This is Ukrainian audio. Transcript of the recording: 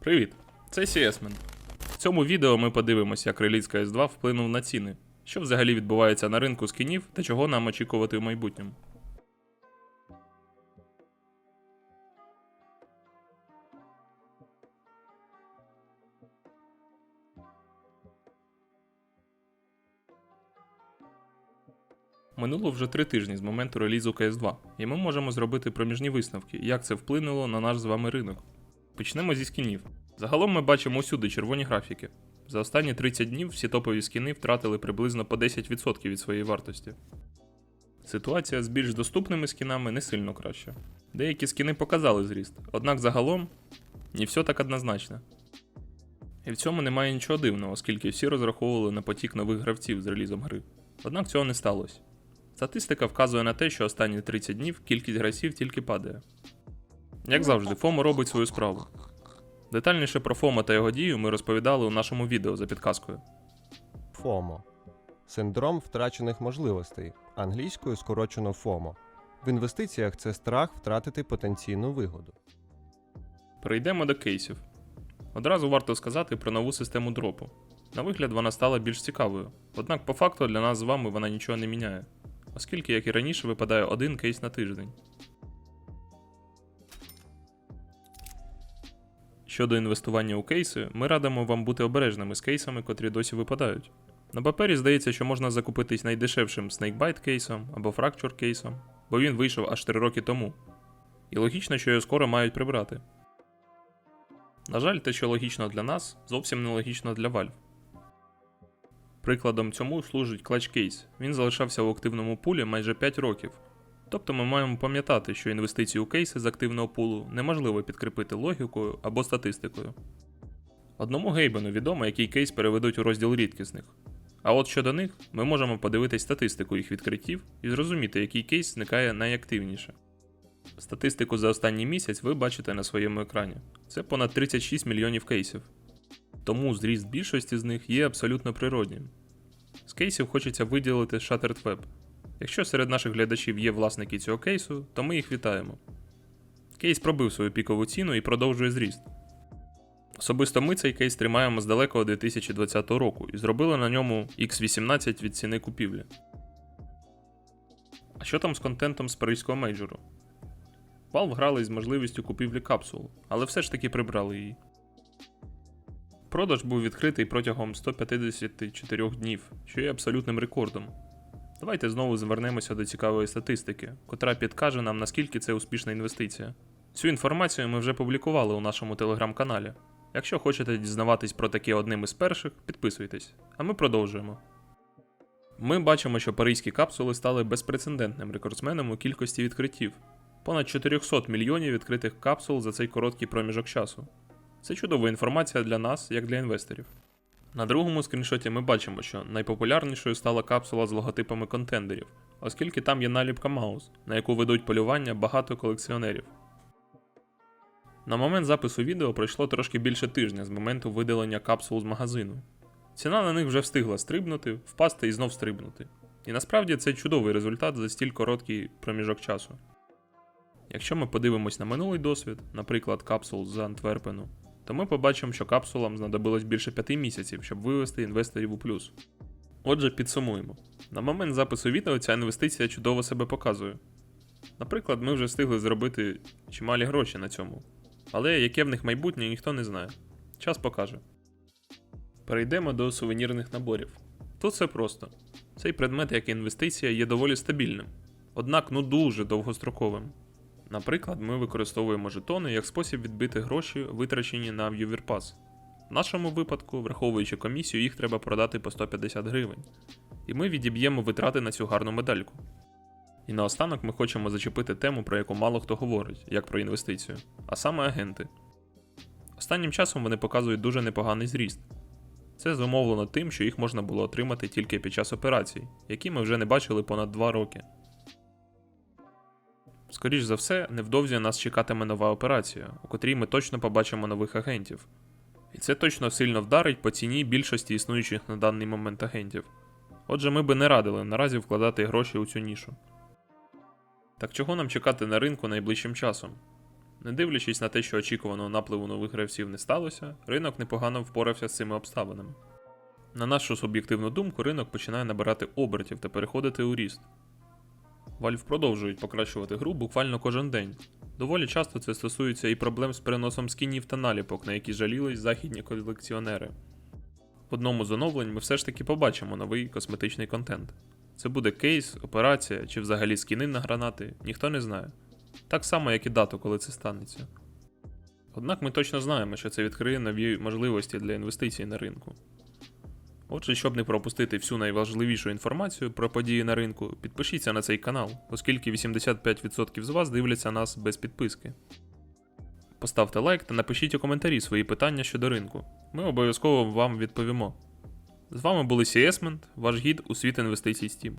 Привіт, це CSMan. В цьому відео ми подивимося, як реліз CS2 вплинув на ціни, що взагалі відбувається на ринку скінів та чого нам очікувати в майбутньому. Минуло вже три тижні з моменту релізу CS2, і ми можемо зробити проміжні висновки, як це вплинуло на наш з вами ринок. Почнемо зі скінів. Загалом ми бачимо усюди червоні графіки. За останні 30 днів всі топові скіни втратили приблизно по 10% від своєї вартості. Ситуація з більш доступними скінами не сильно краща. Деякі скіни показали зріст, однак загалом не все так однозначно. І в цьому немає нічого дивного, оскільки всі розраховували на потік нових гравців з релізом гри. Однак цього не сталося. Статистика вказує на те, що останні 30 днів кількість гравців тільки падає. Як завжди, ФОМО робить свою справу. Детальніше про ФОМО та його дію ми розповідали у нашому відео за підказкою. ФОМО синдром втрачених можливостей, англійською скорочено ФОМО. В інвестиціях це страх втратити потенційну вигоду. Перейдемо до кейсів. Одразу варто сказати про нову систему дропу. На вигляд вона стала більш цікавою, однак по факту для нас з вами вона нічого не міняє, оскільки, як і раніше, випадає один кейс на тиждень. Щодо інвестування у кейси, ми радимо вам бути обережними з кейсами, котрі досі випадають. На папері здається, що можна закупитись найдешевшим Snakebite кейсом або Fracture кейсом, бо він вийшов аж 3 роки тому. І логічно, що його скоро мають прибрати. На жаль, те, що логічно для нас, зовсім не логічно для Valve. Прикладом цьому служить Clutch Case. Він залишався в активному пулі майже 5 років. Тобто ми маємо пам'ятати, що інвестиції у кейси з активного пулу неможливо підкріпити логікою або статистикою. Одному Гейбену відомо, який кейс переведуть у розділ рідкісних. А от щодо них, ми можемо подивитись статистику їх відкриттів і зрозуміти, який кейс зникає найактивніше. Статистику за останній місяць ви бачите на своєму екрані. Це понад 36 мільйонів кейсів. Тому зріст більшості з них є абсолютно природнім. З кейсів хочеться виділити Shattered Web. Якщо серед наших глядачів є власники цього кейсу, то ми їх вітаємо. Кейс пробив свою пікову ціну і продовжує зріст. Особисто ми цей кейс тримаємо з далекого 2020 року і зробили на ньому X18 від ціни купівлі. А що там з контентом з паризького мейджору? Valve грали з можливістю купівлі капсул, але все ж таки прибрали її. Продаж був відкритий протягом 154 днів, що є абсолютним рекордом. Давайте знову звернемося до цікавої статистики, котра підкаже нам, наскільки це успішна інвестиція. Цю інформацію ми вже публікували у нашому телеграм-каналі. Якщо хочете дізнаватись про таке одним із перших, підписуйтесь. А ми продовжуємо. Ми бачимо, що паризькі капсули стали безпрецедентним рекордсменом у кількості відкриттів. Понад 400 мільйонів відкритих капсул за цей короткий проміжок часу. Це чудова інформація для нас, як для інвесторів. На другому скріншоті ми бачимо, що найпопулярнішою стала капсула з логотипами контендерів, оскільки там є наліпка Маус, на яку ведуть полювання багато колекціонерів. На момент запису відео пройшло трошки більше тижня з моменту видалення капсул з магазину. Ціна на них вже встигла стрибнути, впасти і знов стрибнути. І насправді це чудовий результат за стіль короткий проміжок часу. Якщо ми подивимось на минулий досвід, наприклад, капсул з Антверпену, то ми побачимо, що капсулам знадобилось більше 5 місяців, щоб вивести інвесторів у плюс. Отже, підсумуємо. На момент запису відео ця інвестиція чудово себе показує. Наприклад, ми вже встигли зробити чималі гроші на цьому. Але яке в них майбутнє, ніхто не знає. Час покаже. Перейдемо до сувенірних наборів. Тут все просто. Цей предмет, як інвестиція, є доволі стабільним, однак ну дуже довгостроковим. Наприклад, ми використовуємо жетони як спосіб відбити гроші, витрачені на Viewer В нашому випадку, враховуючи комісію, їх треба продати по 150 гривень. І ми відіб'ємо витрати на цю гарну медальку. І наостанок ми хочемо зачепити тему, про яку мало хто говорить, як про інвестицію, а саме агенти. Останнім часом вони показують дуже непоганий зріст. Це зумовлено тим, що їх можна було отримати тільки під час операцій, які ми вже не бачили понад 2 роки. Скоріш за все, невдовзі нас чекатиме нова операція, у котрій ми точно побачимо нових агентів. І це точно сильно вдарить по ціні більшості існуючих на даний момент агентів. Отже, ми би не радили наразі вкладати гроші у цю нішу. Так чого нам чекати на ринку найближчим часом? Не дивлячись на те, що очікуваного напливу нових гравців не сталося, ринок непогано впорався з цими обставинами. На нашу суб'єктивну думку, ринок починає набирати обертів та переходити у ріст. Valve продовжують покращувати гру буквально кожен день. Доволі часто це стосується і проблем з переносом скінів та наліпок, на які жалілись західні колекціонери. В одному з оновлень ми все ж таки побачимо новий косметичний контент. Це буде кейс, операція чи взагалі скіни на гранати, ніхто не знає. Так само, як і дату, коли це станеться. Однак ми точно знаємо, що це відкриє нові можливості для інвестицій на ринку. Отже, щоб не пропустити всю найважливішу інформацію про події на ринку, підпишіться на цей канал, оскільки 85% з вас дивляться нас без підписки. Поставте лайк та напишіть у коментарі свої питання щодо ринку. Ми обов'язково вам відповімо. З вами були Сіесмент, ваш гід у світ інвестицій Steam.